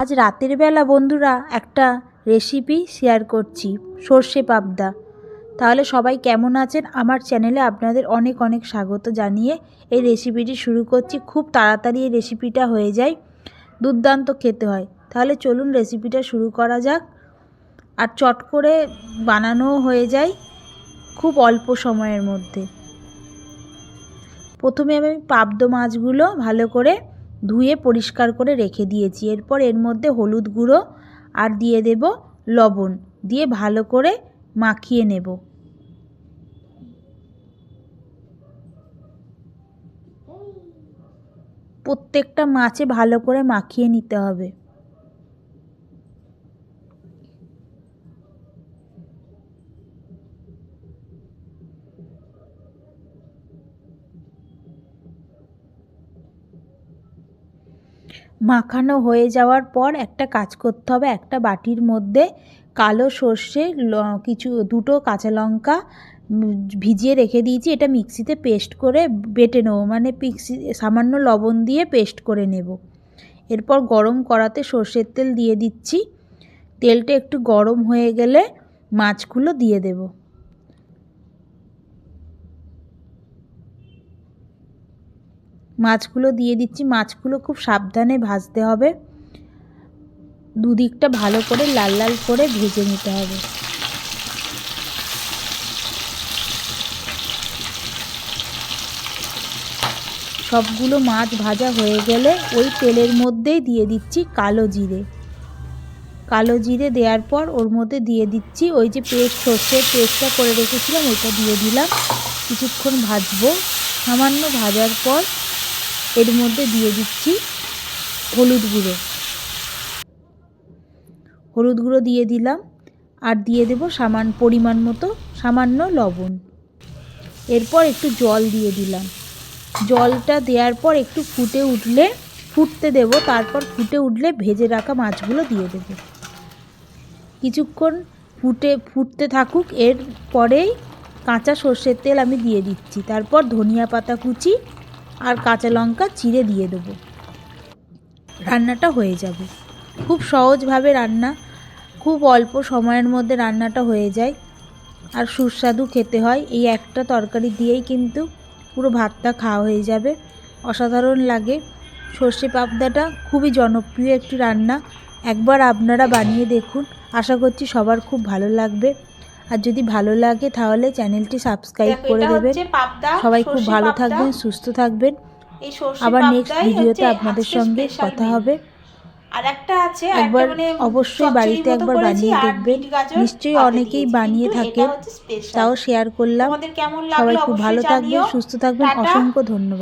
আজ রাতের বেলা বন্ধুরা একটা রেসিপি শেয়ার করছি, সর্ষে পাবদা। তাহলে সবাই কেমন আছেন? আমার চ্যানেলে আপনাদের অনেক অনেক স্বাগত জানিয়ে এই রেসিপিটি শুরু করছি। খুব তাড়াতাড়ি এই রেসিপিটা হয়ে যায়, দুর্দান্ত খেতে হয়। তাহলে চলুন রেসিপিটা শুরু করা যাক। আর চট করে বানানোও হয়ে যায়, খুব অল্প সময়ের মধ্যে। প্রথমে আমি পাবদ মাছগুলো ভালো করে ধুয়ে পরিষ্কার করে রেখে দিয়েছি। এরপর এর মধ্যে হলুদ গুঁড়ো আর দিয়ে দেব লবণ। দিয়ে ভালো করে মাখিয়ে নেব। প্রত্যেকটা মাছে ভালো করে মাখিয়ে নিতে হবে। মাখানো হয়ে যাওয়ার পর একটা কাজ করতে হবে। একটা বাটির মধ্যে কালো সর্ষে কিছু, দুটো কাঁচা লঙ্কা ভিজিয়ে রেখে দিয়েছি। এটা মিক্সিতে পেস্ট করে বেটে নেব। মানে মিক্সি সামান্য লবণ দিয়ে পেস্ট করে নেব। এরপর গরম করাতে সর্ষের তেল দিয়ে দিচ্ছি। তেলটা একটু গরম হয়ে গেলে মাছগুলো দিয়ে দেবো। মাছগুলো দিয়ে দিচ্ছি। মাছগুলো খুব সাবধানে ভাজতে হবে। দুদিকটা ভালো করে লাল লাল করে ভেজে নিতে হবে। সবগুলো মাছ ভাজা হয়ে গেলে ওই তেলের মধ্যেই দিয়ে দিচ্ছি কালো জিরে। কালো জিরে দেওয়ার পর ওর মধ্যে দিয়ে দিচ্ছি ওই যে পেস্ট সর্ষের পেস্টটা করে রেখেছিলাম, ওইটা দিয়ে দিলাম। কিছুক্ষণ ভাজবো। সামান্য ভাজার পর এর মধ্যে দিয়ে দিচ্ছি হলুদ গুঁড়ো। হলুদ গুঁড়ো দিয়ে দিলাম আর দিয়ে দেব সামান, পরিমাণ মতো সামান্য লবণ। এরপর একটু জল দিয়ে দিলাম। জলটা দেওয়ার পর একটু ফুটে উঠলে, ফুটতে দেব, তারপর ফুটে উঠলে ভেজে রাখা মাছগুলো দিয়ে দেব। কিছুক্ষণ ফুটে, ফুটতে থাকুক এর পরেই কাঁচা সর্ষের তেল আমি দিয়ে দিচ্ছি। তারপর ধনিয়া পাতা কুচি আর কাঁচা লঙ্কা চিড়ে দিয়ে দেবো। রান্নাটা হয়ে যাবে। খুব সহজভাবে রান্না, খুব অল্প সময়ের মধ্যে রান্নাটা হয়ে যায়। আর সুস্বাদু খেতে হয়। এই একটা তরকারি দিয়েই কিন্তু পুরো ভাতটা খাওয়া হয়ে যাবে। অসাধারণ লাগে। সর্ষে পাবদাটা খুবই জনপ্রিয় একটি রান্না। একবার আপনারা বানিয়ে দেখুন। আশা করছি সবার খুব ভালো লাগবে। আর যদি ভালো লাগে তাহলে চ্যানেলটি সাবস্ক্রাইব করে দেবেন। সবাই খুব ভালো থাকবেন সুস্থ থাকবেন। আবার নেক্সট ভিডিওতে আপনাদের সঙ্গে কথা হবে। আর একটা আছে একবার মানে অবশ্যই বাড়িতে একবার বানিয়ে দেখবেন। নিশ্চয়ই অনেকেই বানিয়ে থাকেন। তাও শেয়ার করলাম। সবাই খুব ভালো থাকবেন সুস্থ থাকবেন। অসংখ্য ধন্যবাদ।